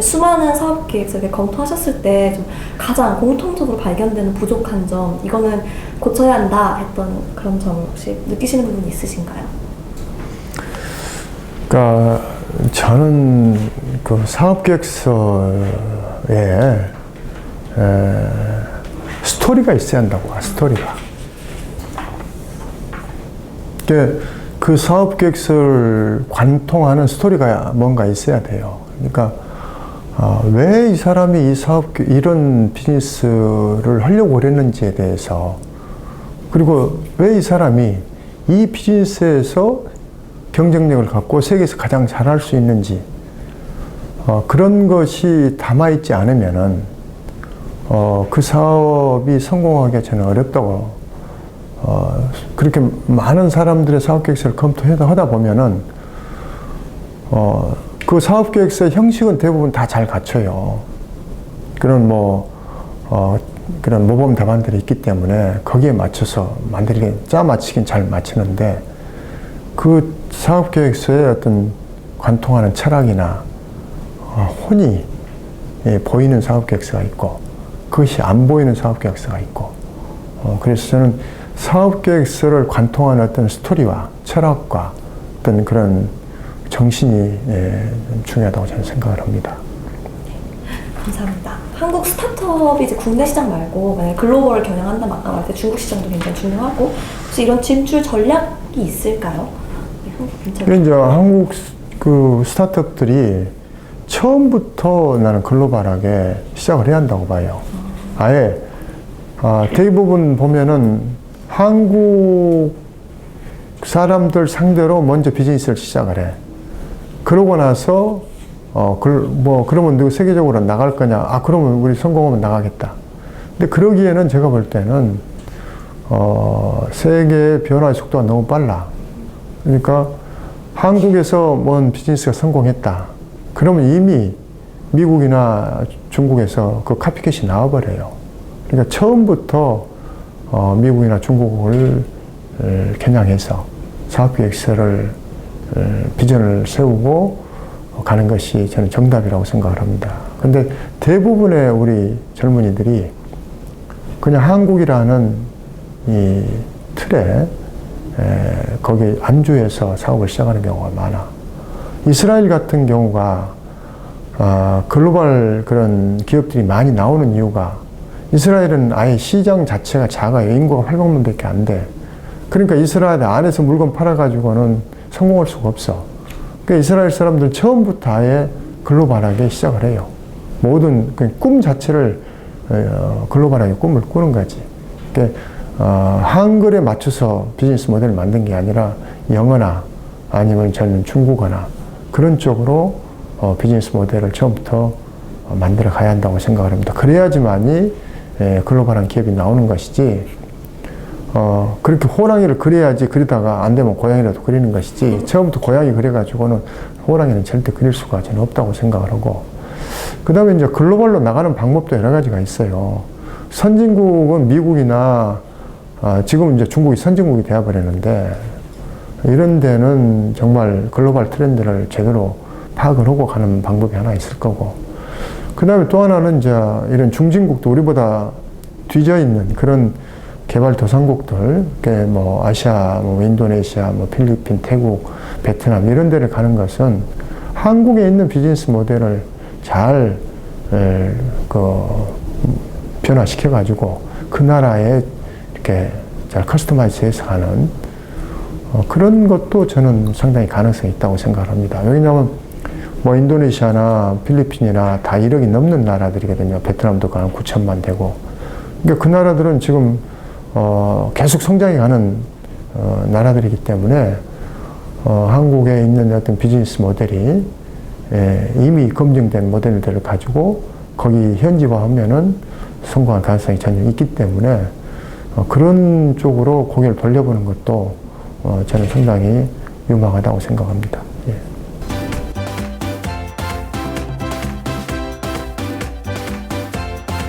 수많은 사업 계획을 검토하셨을 때 좀 가장 공통적으로 발견되는 부족한 점, 이거는 고쳐야 한다 했던 그런 점 혹시 느끼시는 부분이 있으신가요? 그러니까 저는 그 사업 계획서에 에, 스토리가 있어야 한다고 봐, 스토리가. 그, 그 사업 계획서를 관통하는 스토리가 뭔가 있어야 돼요. 그러니까 어, 왜이 사람이 이 사업 이런 비즈니스를 하려고 그랬는지에 대해서 그리고 왜 이 사람이 이 비즈니스에서 경쟁력을 갖고 세계에서 가장 잘할 수 있는지 어, 그런 것이 담아 있지 않으면은 어, 그 사업이 성공하기가 저는 어렵다고 어, 그렇게 많은 사람들의 사업 계획서를 검토하다 하다 보면은 어, 그 사업 계획서의 형식은 대부분 다 잘 갖춰요. 그런 뭐 어, 그런 모범 답안들이 있기 때문에 거기에 맞춰서 만들게 짜 맞추긴 잘 맞추는데 그 사업 계획서에 어떤 관통하는 철학이나 어, 혼이 예, 보이는 사업 계획서가 있고 그것이 안 보이는 사업 계획서가 있고 어, 그래서 저는 사업 계획서를 관통하는 어떤 스토리와 철학과 어떤 그런 정신이 예, 좀 중요하다고 저는 생각을 합니다. 감사합니다. 한국 스타트업이 이제 국내 시장 말고 만약 글로벌을 겨냥한다면 아까 말했듯 중국 시장도 굉장히 중요하고 혹시 이런 진출 전략이 있을까요? 네, 한국 이제 한국 스- 그 스타트업들이 처음부터 나는 글로벌하게 시작을 해야 한다고 봐요. 아예 아, 대부분 보면은 한국 사람들 상대로 먼저 비즈니스를 시작을 해. 그러고 나서 어, 글, 뭐 그러면 누구 세계적으로 나갈 거냐? 아 그러면 우리 성공하면 나가겠다. 근데 그러기에는 제가 볼 때는 어, 세계의 변화의 속도가 너무 빨라. 그러니까 한국에서 뭔 비즈니스가 성공했다. 그러면 이미 미국이나 중국에서 그 카피캣이 나와버려요. 그러니까 처음부터 어, 미국이나 중국을 에, 겨냥해서 사업계획서를 에, 비전을 세우고 가는 것이 저는 정답이라고 생각을 합니다. 근데 대부분의 우리 젊은이들이 그냥 한국이라는 이 틀에 에, 거기 안주해서 사업을 시작하는 경우가 많아. 이스라엘 같은 경우가 아, 글로벌 그런 기업들이 많이 나오는 이유가 이스라엘은 아예 시장 자체가 작아요. 인구가 800만 밖에 안 돼. 그러니까 이스라엘 안에서 물건 팔아가지고는 성공할 수가 없어. 그러니까 이스라엘 사람들 처음부터 아예 글로벌하게 시작을 해요. 모든 그꿈 자체를 어, 글로벌하게 꿈을 꾸는 거지. 그러니까 어, 한글에 맞춰서 비즈니스 모델을 만든 게 아니라 영어나 아니면 저는 중국어나 그런 쪽으로 어, 비즈니스 모델을 처음부터 어, 만들어 가야 한다고 생각을 합니다. 그래야지만이 예, 글로벌한 기업이 나오는 것이지 어, 그렇게 호랑이를 그려야지 그리다가 안 되면 고양이라도 그리는 것이지. 처음부터 고양이 그려가지고는 호랑이는 절대 그릴 수가 저는 없다고 생각을 하고. 그 다음에 이제 글로벌로 나가는 방법도 여러 가지가 있어요. 선진국은 미국이나 아, 지금 이제 중국이 선진국이 되어버렸는데 이런 데는 정말 글로벌 트렌드를 제대로 파악을 하고 가는 방법이 하나 있을 거고. 그 다음에 또 하나는 이제 이런 중진국도 우리보다 뒤져 있는 그런 개발도상국들, 그뭐 아시아, 뭐 인도네시아, 뭐 필리핀, 태국, 베트남 이런 데를 가는 것은 한국에 있는 비즈니스 모델을 잘, 에, 그, 변화시켜 가지고 그 나라에 이렇게 잘 커스터마이즈 해서 가는 어, 그런 것도 저는 상당히 가능성이 있다고 생각합니다. 왜냐하면 뭐 인도네시아나 필리핀이나 다 1억이 넘는 나라들이거든요. 베트남도 한 9천만 되고. 그러니까 그 나라들은 지금 어, 계속 성장해 가는 어, 나라들이기 때문에 어, 한국에 있는 어떤 비즈니스 모델이 예, 이미 검증된 모델들을 가지고 거기 현지화하면은 성공할 가능성이 전혀 있기 때문에 어, 그런 쪽으로 고개를 돌려보는 것도 어, 저는 상당히 유망하다고 생각합니다.